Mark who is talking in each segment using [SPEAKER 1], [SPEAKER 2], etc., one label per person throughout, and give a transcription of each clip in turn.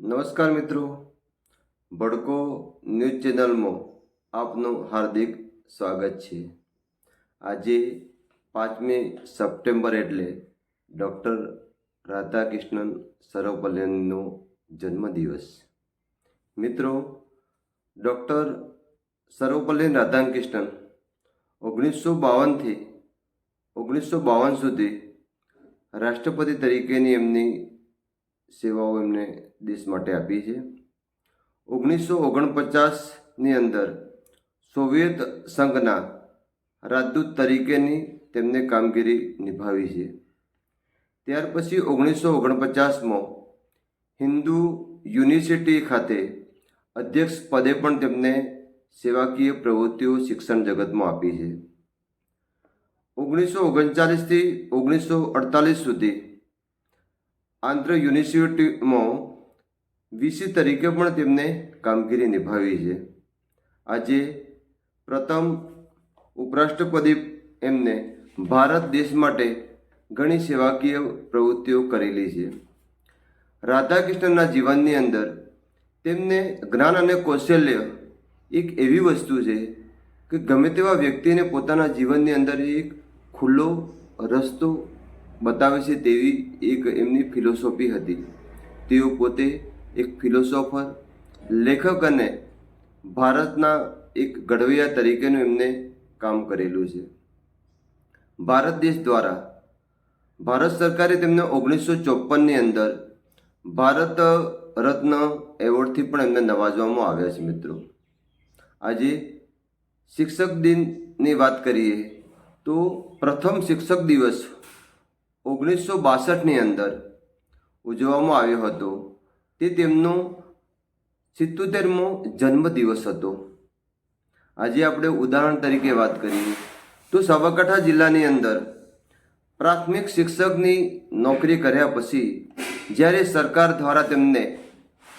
[SPEAKER 1] નમસ્કાર મિત્રો. ભડકો ન્યૂઝ ચેનલમાં આપનું હાર્દિક સ્વાગત છે. આજે પાંચમી સપ્ટેમ્બર એટલે ડૉક્ટર રાધાકૃષ્ણન સર્વપલ્લીનો જન્મદિવસ. મિત્રો, ડૉક્ટર સર્વપલ્લી રાધાકૃષ્ણન ઓગણીસો બાવનથી ઓગણીસો બાવન સુધી રાષ્ટ્રપતિ તરીકેની એમની સેવાઓ એમને દેશ માટે આપી છે. ઓગણીસો ઓગણપચાસની અંદર સોવિયત સંઘના રાજદૂત તરીકેની તેમને કામગીરી નિભાવી છે. ત્યાર પછી ઓગણીસો ઓગણપચાસમાં હિન્દુ યુનિવર્સિટી ખાતે અધ્યક્ષ પદે પણ તેમને સેવાકીય પ્રવૃત્તિઓ શિક્ષણ જગતમાં આપી છે. ઓગણીસો ઓગણચાલીસથી ઓગણીસો અડતાલીસ સુધી આંધ્ર યુનિવર્સિટીમાં વીસી તરીકે પણ તેમને કામગીરી નિભાવી છે. આજે પ્રથમ ઉપરાષ્ટ્રપતિ એમને ભારત દેશ માટે ઘણી સેવાકીય પ્રવૃત્તિઓ કરેલી છે. રાધાકૃષ્ણના જીવનની અંદર તેમને જ્ઞાન અને કૌશલ્ય એક એવી વસ્તુ છે કે ગમે તેવા વ્યક્તિને પોતાના જીવનની અંદર એક ખુલ્લો રસ્તો બતાવે છે તેવી એક એમની ફિલોસોફી હતી. તેઓ પોતે એક ફિલોસોફર લેખક અને ભારતના એક ઘડવૈયા તરીકેનું એમને કામ કરેલું છે. ભારત દેશ દ્વારા ભારત સરકારે તેમને ઓગણીસો ચોપનની અંદર ભારત રત્ન એવોર્ડથી પણ એમને નવાજવામાં આવ્યા છે મિત્રો. આજે શિક્ષક દિનની વાત કરીએ તો પ્રથમ શિક્ષક દિવસ ઓગણીસો બાસઠની અંદર ઉજવવામાં આવ્યો હતો. તે તેમનો સિત્તોતેરમો જન્મદિવસ હતો. આજે આપણે ઉદાહરણ તરીકે વાત કરીએ તો સાબરકાંઠા જિલ્લાની અંદર પ્રાથમિક શિક્ષકની નોકરી કર્યા પછી જ્યારે સરકાર દ્વારા તેમને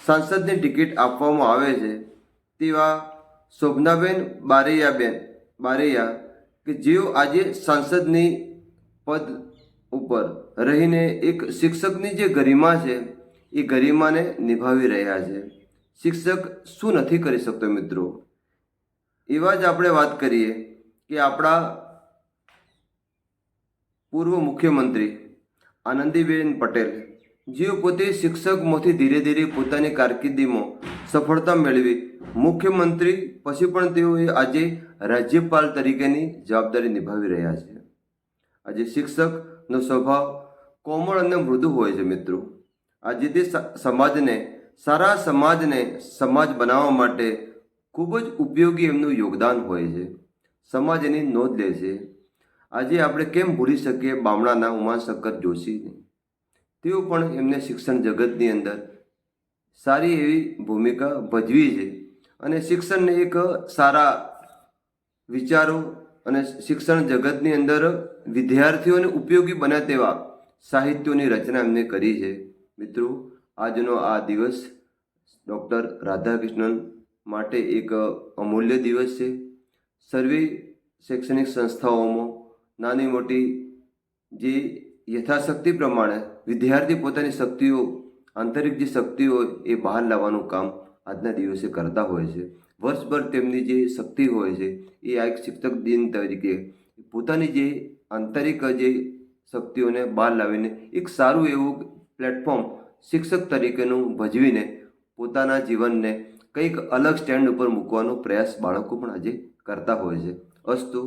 [SPEAKER 1] સાંસદની ટિકિટ આપવામાં આવે છે તેવા શોભનાબેન બારૈયાબેન બારૈયા કે જેઓ આજે સાંસદની પદ ઉપર રહીને એક શિક્ષકની જે ગરિમા છે, એ ગરિમાને નિભાવી રહ્યા છે. શિક્ષક શું નથી કરી શકતો મિત્રો? એવા જ આપણે વાત કરીએ કે આપણા પૂર્વ મુખ્યમંત્રી આનંદીબેન પટેલ, જેઓ પોતે શિક્ષકમાંથી ધીરે ધીરે પોતાની કારકિર્દીમાં સફળતા મેળવી, મુખ્યમંત્રી પછી પણ તેઓએ આજે રાજ્યપાલ તરીકેની જવાબદારી નિભાવી રહ્યા છે. આજે શિક્ષકનો સ્વભાવ કોમળ અને મૃદુ હોય છે મિત્રો. આજે તે સમાજને, સારા સમાજને સમાજ બનાવવા માટે ખૂબ જ ઉપયોગી એમનું યોગદાન હોય છે. સમાજ એની નોંધ લે છે. આજે આપણે કેમ ભૂલી શકીએ બામણાના ઉમાશંકર જોશીને? તેઓ પણ એમને શિક્ષણ જગતની અંદર સારી એવી ભૂમિકા ભજવી છે અને શિક્ષણને એક સારા વિચારો અને શિક્ષણ જગતની અંદર વિદ્યાર્થીઓને ઉપયોગી બને તેવા સાહિત્યોની રચના એમને કરી છે. મિત્રો, આજનો આ દિવસ ડૉક્ટર રાધાકૃષ્ણન માટે એક અમૂલ્ય દિવસ છે. સર્વે શૈક્ષણિક સંસ્થાઓમાં નાની મોટી જે યથાશક્તિ પ્રમાણે વિદ્યાર્થી પોતાની શક્તિઓ, આંતરિક જે શક્તિઓ એ બહાર લાવવાનું કામ આજના દિવસે કરતા હોય છે. વર્ષભર તેમની જે શક્તિ હોય છે, એ આ એક શિક્ષક દિન તરીકે પોતાની જે આંતરિક જે શક્તિઓને બહાર લાવીને એક સારું એવું પ્લેટફોર્મ શિક્ષક તરીકેનું ભજવીને પોતાના જીવનને કંઈક અલગ સ્ટેન્ડ ઉપર મૂકવાનો પ્રયાસ બાળકો પણ આજે કરતા હોય છે. અસ્તુ